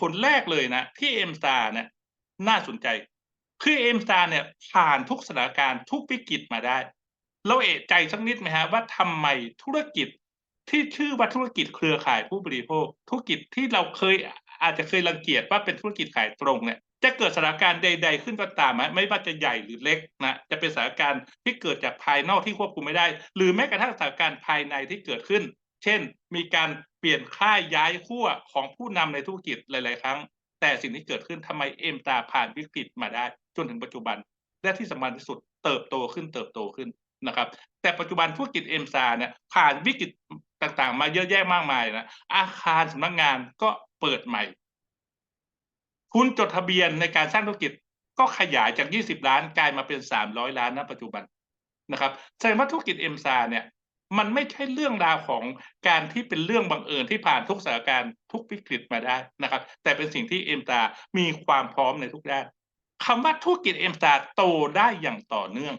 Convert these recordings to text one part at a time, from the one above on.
ผลแรกเลยนะ ที่เอ็มสตาเนี่ยน่าสนใจ คือเอ็มสตาเนี่ยผ่านทุกสถานการณ์ทุกวิกฤตมาได้ เราเอะใจสักนิดไหมฮะว่าทำไมธุรกิจที่ชื่อว่าธุรกิจเครือข่ายผู้บริโภค ธุรกิจที่เราเคยอาจจะเคยรังเกียจว่าเป็นธุรกิจขายตรงเนี่ยจะเกิดสถานการณ์ใด ๆ ขึ้นก็ตามไม่ว่าจะใหญ่หรือเล็กนะจะเป็นสถานการณ์ที่เกิดจากภายนอกที่ควบคุมไม่ได้ หรือแม้กระทั่งสถานการณ์ภายในที่เกิดขึ้น เช่น มีการ เปลี่ยนค่ายย้ายขั้วของผู้นำในธุรกิจหลาย ๆ ครั้ง แต่สิ่งที่เกิดขึ้นทำไมเอ็มตาผ่านวิกฤตมาได้จนถึงปัจจุบัน และที่สำคัญที่สุดเติบโตขึ้นเติบโตขึ้นนะครับ แต่ปัจจุบันธุรกิจเอ็มซาเนี่ยผ่านวิกฤตต่าง ๆ มาเยอะแยะมากมายนะอาคารสำนักงานก็เปิดใหม่ทุนจดทะเบียนในการสร้างธุรกิจก็ขยายจาก 20 ล้านกลายมาเป็น 300 ล้านณปัจจุบันนะครับแสดงว่าธุรกิจเอ็มซาเนี่ย มันไม่ใช่เรื่องราวของการที่เป็นเรื่องบังเอิญที่ผ่านทุกสถานการณ์ทุกวิกฤตมาได้นะครับ แต่เป็นสิ่งที่เอ็มตามีความพร้อมในทุกด้านคำว่าธุรกิจเอ็มตาโตได้อย่างต่อเนื่อง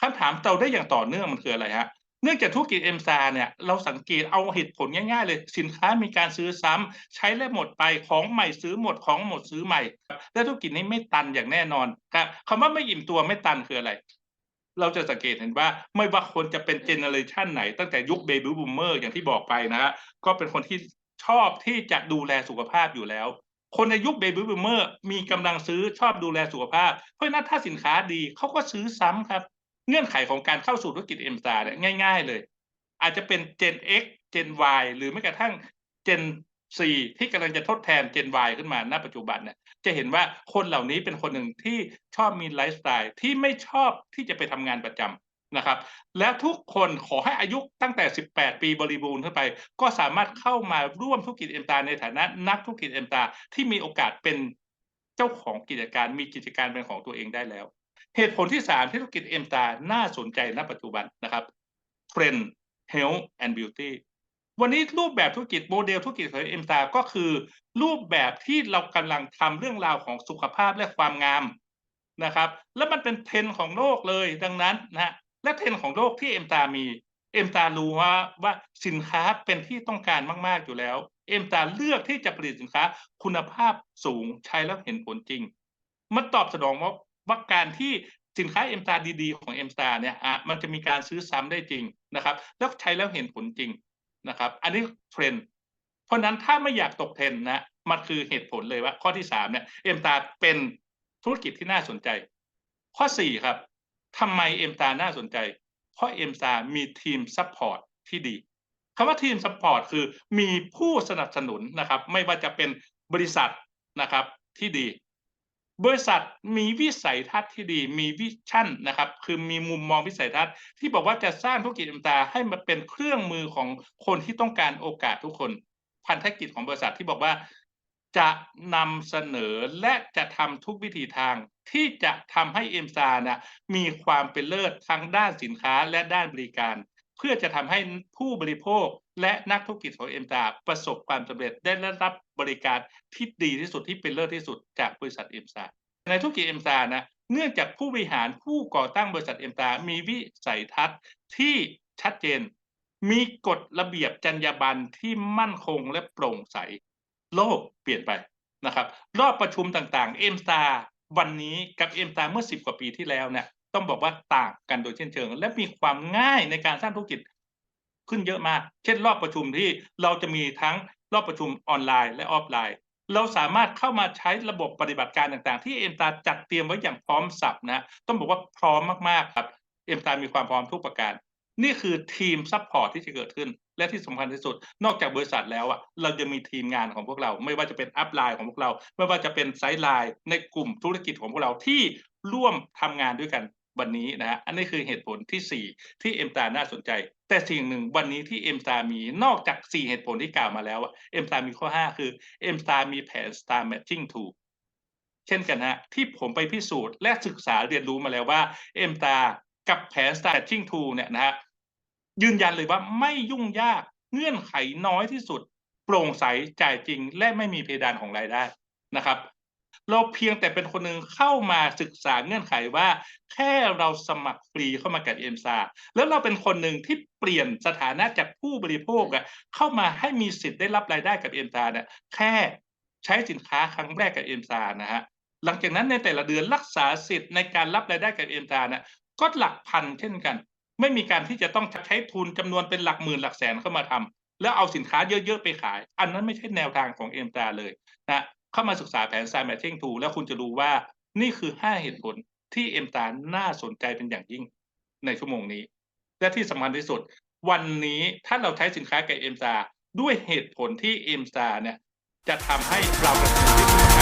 คำถามโตได้อย่างต่อเนื่องมันคืออะไรฮะเนื่องจากธุรกิจเอ็มซาเนี่ยเราสังเกตเอาเหตุผลง่ายๆเลย สินค้ามีการซื้อซ้ำใช้แล้วหมดไปของใหม่ซื้อหมดของหมดซื้อใหม่ และธุรกิจนี้ไม่ตันอย่างแน่นอนครับคำว่าไม่อิ่มตัวไม่ตันคืออะไร เราจะสังเกตเห็นว่าไม่ว่าคนจะเป็นเจเนอเรชันไหน ตั้งแต่ยุคเบบี้บูมเมอร์อย่างที่บอกไปนะฮะก็เป็นคนที่ชอบที่จะดูแลสุขภาพอยู่แล้ว คนในยุคเบบี้บูมเมอร์มีกำลังซื้อชอบดูแลสุขภาพ เพราะนั้นถ้าสินค้าดีเขาก็ซื้อซ้ำครับ เงื่อนไขของการเข้าสู่ธุรกิจเอ็มซาเนี่ยง่าย ๆ เลย อาจจะเป็น Gen X Gen Y หรือแม้กระทั่ง Gen 4ที่กำลังจะทดแทน Gen Y ขึ้นมาณปัจจุบันเนี่ย จะเห็นว่าคนเหล่านี้เป็นคนหนึ่งที่ชอบมีไลฟ์สไตล์ที่ไม่ชอบที่จะไปทำงานประจำนะครับ แล้วทุกคนขอให้อายุตั้งแต่ 18 ปีบริบูรณ์ขึ้นไป ก็สามารถเข้ามาร่วมธุรกิจเอ็มตาในฐานะนักธุรกิจเอ็มตาที่มีโอกาสเป็นเจ้าของกิจการมีกิจการเป็นของตัวเองได้แล้ว เหตุผลที่สามที่ธุรกิจเอ็มตาน่าสนใจณปัจจุบันนะครับเทรนด์ health and beauty วันนี้รูปแบบธุรกิจโมเดลธุรกิจของเอ็มตาก็คือ รูปแบบที่เรากำลังทำเรื่องราวของสุขภาพและความงามนะครับ และมันเป็นเทรนของโลกเลยดังนั้นนะและเทรนของโลกที่เอ็มตามี เอ็มตารู้ว่าว่าสินค้าเป็นที่ต้องการมาก ๆ อยู่แล้ว เอ็มตาเลือกที่จะผลิตสินค้าคุณภาพสูงใช้แล้วเห็นผลจริง มันตอบสนองว่าว่าการที่สินค้าเอ็มตาดีๆ ของเอ็มตาเนี่ยอะมันจะมีการซื้อซ้ำได้จริงนะครับ แล้วใช้แล้วเห็นผลจริง นะครับ อันนี้เทรนด์เพราะนั้นถ้าไม่อยากตกเทรนด์นะ มันคือเหตุผลเลยว่า ข้อที่สามเนี่ยเอ็มตาเป็นธุรกิจที่น่าสนใจ ข้อสี่ครับทำไมเอ็มตาน่าสนใจ เพราะเอ็มตามีทีมซัพพอร์ตที่ดีคำว่าทีมซัพพอร์ตคือมีผู้สนับสนุนนะครับ ไม่ว่าจะเป็นบริษัทนะครับที่ดี บริษัทมีวิสัยทัศน์ที่ดีมีวิชั่นนะครับ คือมีมุมมองวิสัยทัศน์ ที่บอกว่าจะสร้างธุรกิจเอ็มตาให้มาเป็นเครื่องมือของคนที่ต้องการโอกาสทุกคน พันธกิจของบริษัทที่บอกว่าจะนำเสนอและจะทำทุกวิธีทางที่จะทำให้เอ็มซานะมีความเป็นเลิศทั้งด้านสินค้าและด้านบริการ เพื่อจะทำให้ผู้บริโภคและนักธุรกิจของเอ็มตาประสบความสำเร็จได้รับบริการที่ดีที่สุดที่เป็นเลิศที่สุดจากบริษัทเอ็มซาในธุรกิจเอ็มซานะเนื่องจากผู้บริหารผู้ก่อตั้งบริษัทเอ็มตามีวิสัยทัศน์ที่ชัดเจน มีกฎระเบียบจรรยาบรรณที่มั่นคงและโปร่งใส โลกเปลี่ยนไปนะครับ รอบประชุมต่างๆเอ็มตาวันนี้กับเอ็มตาเมื่อสิบกว่าปีที่แล้วเนี่ย ต้องบอกว่าต่างกันโดยเช่นเชิง และมีความง่ายในการสร้างธุรกิจขึ้นเยอะมาก เช่น รอบประชุมที่เราจะมีทั้งรอบประชุมออนไลน์และออฟไลน์ เราสามารถเข้ามาใช้ระบบปฏิบัติการต่างๆ ที่เอ็มตาจัดเตรียมไว้อย่างพร้อมสับนะ ต้องบอกว่าพร้อมมากๆครับเอ็มตามีความพร้อมทุกประการ นี่คือทีมซัพพอร์ตที่จะเกิดขึ้น และที่สำคัญที่สุด นอกจากบริษัทแล้วอะเราจะมีทีมงานของพวกเรา ไม่ว่าจะเป็นอัพไลน์ของพวกเรา ไม่ว่าจะเป็นไซด์ไลน์ในกลุ่มธุรกิจของพวกเราที่ร่วมทำงานด้วยกัน วันนี้นะฮะอันนี้คือเหตุผลที่ 4 ที่เอ็มตาน่าสนใจ แต่สิ่งหนึ่งวันนี้ที่เอ็มตามีนอกจาก 4 เหตุผลที่กล่าวมาแล้วเอ็มตามีข้อ 5 คือเอ็มตามีแผน Star Matching Tool เช่นกันฮะที่ผมไปพิสูจน์และศึกษาเรียนรู้มาแล้วว่าเอ็มตากับแผน Star Matching Tool เนี่ยนะฮะยืนยันเลยว่าไม่ยุ่งยากเงื่อนไขน้อยที่สุด โปร่งใสจ่ายจริง และไม่มีเพดานของรายได้นะครับ เราเพียงแต่เป็นคนหนึ่งเข้ามาศึกษาเงื่อนไขว่า แค่เราสมัครฟรีเข้ามากับเอ็มซาแล้วเราเป็นคนหนึ่งที่เปลี่ยนสถานะจากผู้บริโภคอะเข้ามาให้มีสิทธิ์ได้รับรายได้กับเอ็มซาเนี่ยแค่ใช้สินค้าครั้งแรกกับเอ็มซานะฮะหลังจากนั้นในแต่ละเดือนรักษาสิทธิ์ในการรับรายได้กับเอ็มซาเนี่ยก็หลักพันเช่นกัน ไม่มีการที่จะต้องใช้ทุนจำนวนเป็นหลักหมื่นหลักแสนเข้ามาทำแล้วเอาสินค้าเยอะๆไปขาย อันนั้นไม่ใช่แนวทางของเอ็มตาเลยนะ เข้ามาศึกษาแผน s ายแมท c h งทูแล้วคุณจะรู้ว่านี่คือ 5 เหตุผลที่เอ็มตาน่าสนใจเป็นอย่างยิ่งในชั่วโมงนี้ และที่สำคัญที่สุด วันนี้ถ้าเราใช้สินค้ากับเอ็มตาด้วยเหตุผลที่เอ็มตาเนี่ยจะทำให้เราเป็น